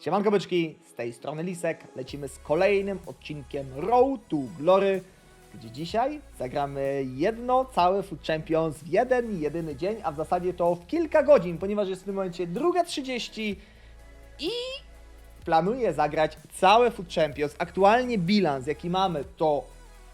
Siemanko byczki, z tej strony Lisek. Lecimy z kolejnym odcinkiem Road to Glory, gdzie dzisiaj zagramy jedno całe Food Champions w jeden, jedyny dzień, a w zasadzie to w kilka godzin, ponieważ jest w tym momencie 2.30 i planuję zagrać całe Food Champions. Aktualnie bilans, jaki mamy, to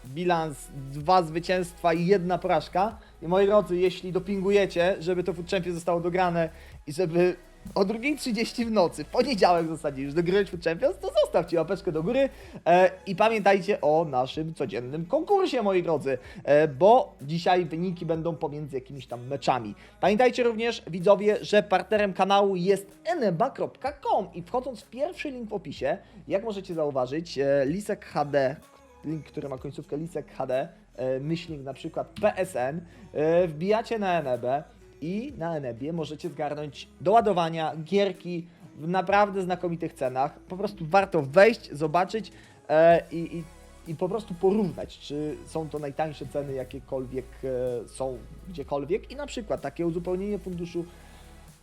bilans dwa zwycięstwa i jedna porażka. I moi drodzy, jeśli dopingujecie, żeby to Food Champions zostało dograne i żeby o 2.30 w nocy, w poniedziałek w zasadzie już Food Champions, to zostawcie łapeczkę do góry e, i pamiętajcie o naszym codziennym konkursie, moi drodzy, e, bo dzisiaj wyniki będą pomiędzy jakimiś tam meczami. Pamiętajcie również, widzowie, że partnerem kanału jest eneba.com i wchodząc w pierwszy link w opisie, jak możecie zauważyć, e, Lisek HD, link, który ma końcówkę Lisek HD, e, myślnik na przykład PSN, e, wbijacie na Enebę i na Enebie możecie zgarnąć doładowania, gierki w naprawdę znakomitych cenach. Po prostu warto wejść, zobaczyć e, i, i, i po prostu porównać, czy są to najtańsze ceny, jakiekolwiek e, są gdziekolwiek. I na przykład takie uzupełnienie funduszu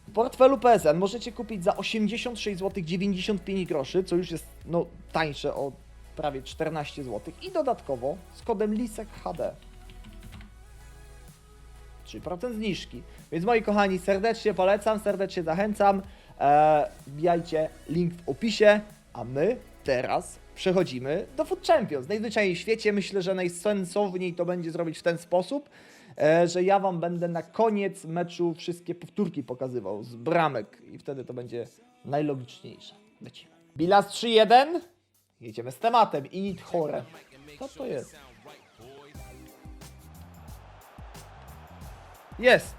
w portfelu PSN możecie kupić za 86 zł 95 groszy, co już jest no, tańsze o prawie 14 zł i dodatkowo z kodem LISEK HD 3% zniżki. Więc moi kochani, serdecznie polecam, serdecznie zachęcam. E, wbijajcie link w opisie, a my teraz przechodzimy do Food Champions. Najzwyczajniej w świecie myślę, że najsensowniej to będzie zrobić w ten sposób, e, że ja Wam będę na koniec meczu wszystkie powtórki pokazywał z bramek i wtedy to będzie najlogiczniejsze. Lecimy. Bilans 3-1. Jedziemy z tematem. Init chore. Co to jest? Jest.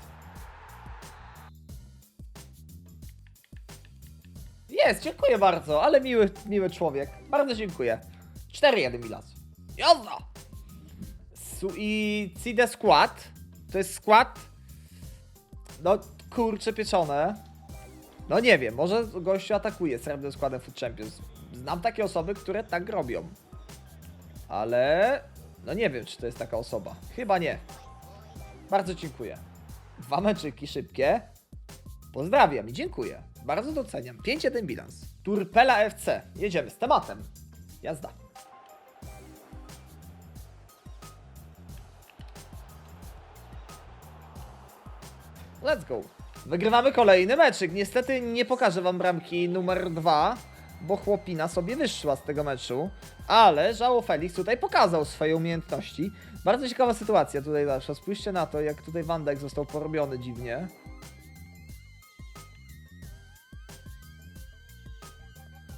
Jest, dziękuję bardzo, ale miły, miły człowiek. Bardzo dziękuję. 4-1 bilans. Jazda! Su I CD Skład. To jest skład. No, kurcze pieczone. No nie wiem, może gościu atakuje srebrnym składem Food Champions. Znam takie osoby, które tak robią. Ale. No nie wiem, czy to jest taka osoba. Chyba nie. Bardzo dziękuję. Dwa meczyki szybkie. Pozdrawiam i dziękuję. Bardzo doceniam. 5-1 bilans. Turpela FC. Jedziemy z tematem. Jazda. Let's go. Wygrywamy kolejny meczyk. Niestety nie pokażę wam bramki numer 2, bo chłopina sobie wyszła z tego meczu. Ale Żało Felix tutaj pokazał swoje umiejętności. Bardzo ciekawa sytuacja tutaj nasza. Spójrzcie na to, jak tutaj Van Dijk został porobiony dziwnie.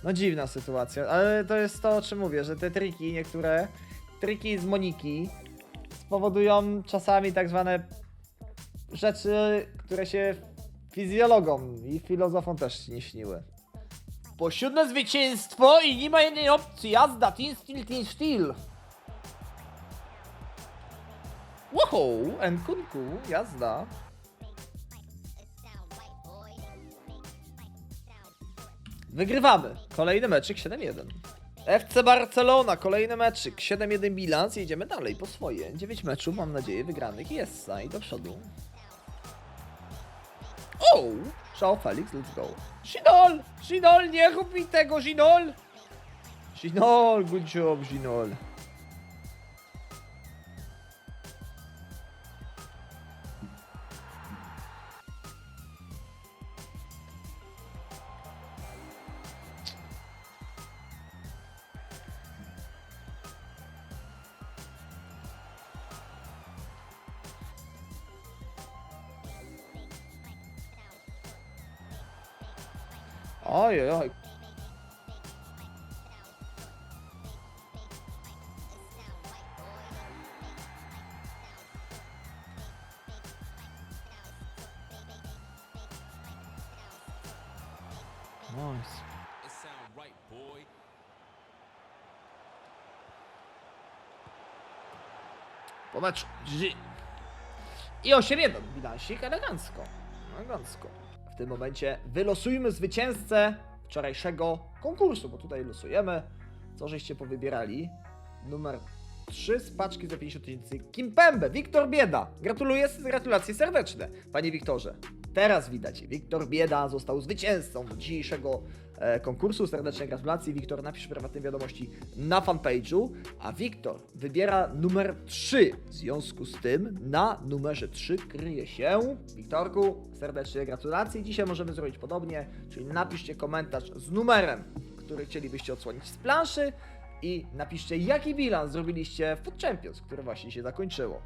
No dziwna sytuacja, ale to jest to, o czym mówię, że te triki, niektóre triki z Moniki spowodują czasami tak zwane rzeczy, które się fizjologom i filozofom też nie śniły. Po siódme zwycięstwo i nie ma jednej opcji. Jazda, Team Steel, Team Steel. Wow, Nkunku, jazda. Wygrywamy. Kolejny meczyk 7-1. FC Barcelona, kolejny meczyk, 7-1 bilans, jedziemy dalej po swoje. 9 meczów, mam nadzieję, wygranych jest i do przodu. O! Szał Felix, let's go. Ginol! Ginol, nie rób mi tego, Ginol! Ginol, good job, Ginol. Oj, oj. Nice. It sound right, boy. Po meczu. GG. I 8-1. Bilansik elegancko. Elegancko. W tym momencie wylosujmy zwycięzcę wczorajszego konkursu, bo tutaj losujemy. Co żeście powybierali? Numer 3 z paczki za 50 tysięcy. Kimpembe, Wiktor Bieda. Gratuluję, gratulacje serdeczne, panie Wiktorze. Teraz widać, Wiktor Bieda został zwycięzcą dzisiejszego e, konkursu. Serdeczne gratulacje. Wiktor, napisz prywatne wiadomości na fanpage'u, a Wiktor wybiera numer 3. W związku z tym na numerze 3 kryje się Wiktorku. Serdeczne gratulacje. Dzisiaj możemy zrobić podobnie, czyli napiszcie komentarz z numerem, który chcielibyście odsłonić z planszy i napiszcie, jaki bilans zrobiliście w Food Champions, które właśnie się zakończyło.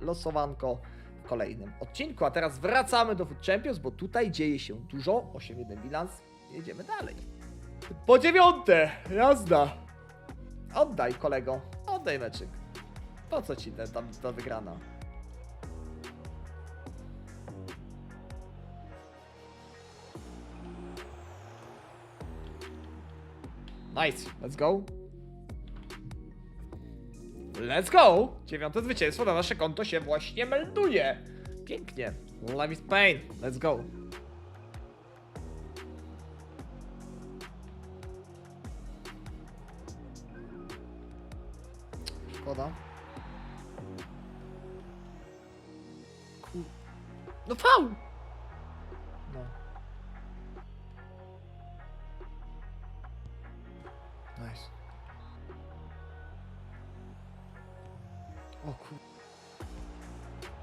Losowanko kolejnym odcinku. A teraz wracamy do Food Champions, bo tutaj dzieje się dużo. 8-1 bilans. Jedziemy dalej. Po dziewiąte! Jazda! Oddaj, kolego. Oddaj meczyk. Po co ci ta, ta wygrana? Nice, let's go. Let's go! Dziewiąte zwycięstwo na nasze konto się właśnie melduje. Pięknie. Life is pain. Let's go. Szkoda. No faul! O kur...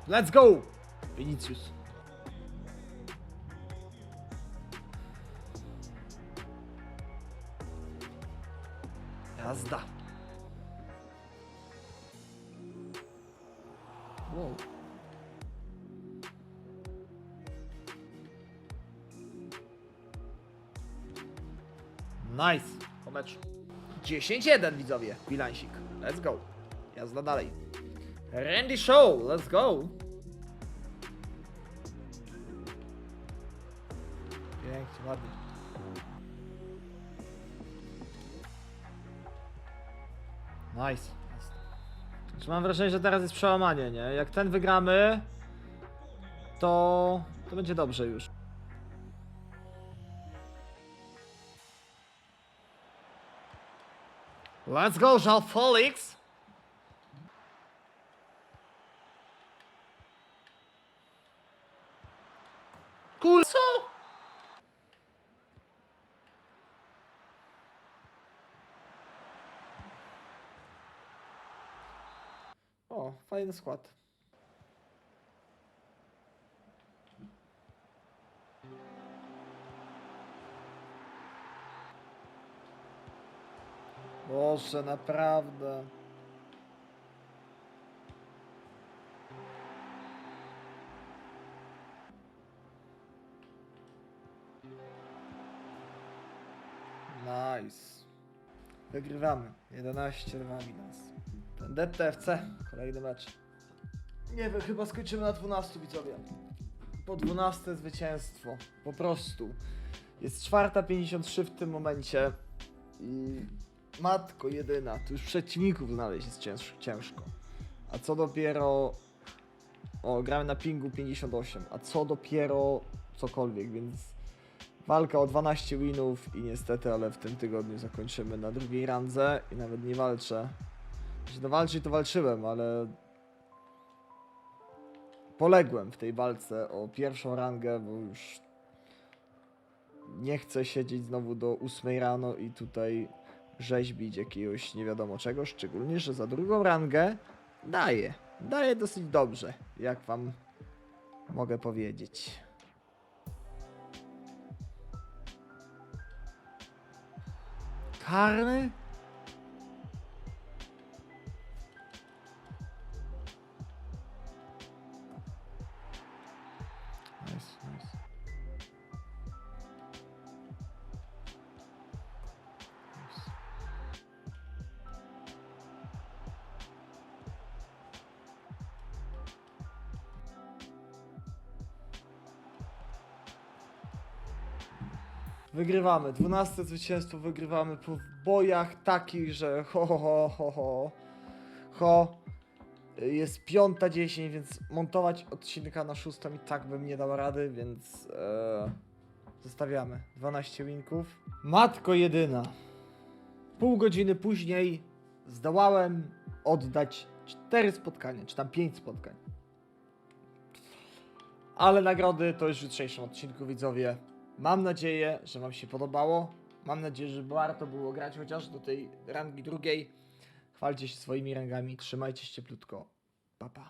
Let's go! Vinicius. Jazda. Wow. Nice. Po meczu. 10-1 widzowie. Bilansik. Let's go. Jazda dalej. Randy Show, let's go. Pięknie, ładnie. Nice. Znaczy mam wrażenie, że teraz jest przełamanie, nie? Jak ten wygramy, to, to będzie dobrze już. Let's go, Jean Felix! Kur... Co? O, fajny skład. Boże, naprawdę. Nice. Wygrywamy. 11-2 bilans. DTFC. Kolejny mecz. Nie wiem, chyba skończymy na 12 widzowie. Po 12 zwycięstwo. Po prostu. Jest czwarta 53 w tym momencie. I matko jedyna. Tu już przeciwników znaleźć jest cięż, ciężko. A co dopiero... O, gramy na pingu 58. A co dopiero cokolwiek, więc... Walka o 12 winów i niestety, ale w tym tygodniu zakończymy na drugiej randze i nawet nie walczę. Jeśli to walczyć, to walczyłem, ale poległem w tej walce o pierwszą rangę, bo już nie chcę siedzieć znowu do 8 rano i tutaj rzeźbić jakiegoś nie wiadomo czego, szczególnie, że za drugą rangę daję. Daję dosyć dobrze, jak wam mogę powiedzieć. Karny? Wygrywamy. 12 zwycięstwo wygrywamy po bojach takich, że ho ho ho ho ho. Jest piąta 10, więc montować odcinka na szóstą i tak bym nie dał rady, więc e, zostawiamy. 12 winków. Matko jedyna. Pół godziny później zdołałem oddać 4 spotkania, czy tam 5 spotkań. Ale nagrody to już w jutrzejszym odcinku, widzowie. Mam nadzieję, że Wam się podobało. Mam nadzieję, że warto było grać chociaż do tej rangi drugiej. Chwalcie się swoimi rangami, trzymajcie się cieplutko. Pa, pa.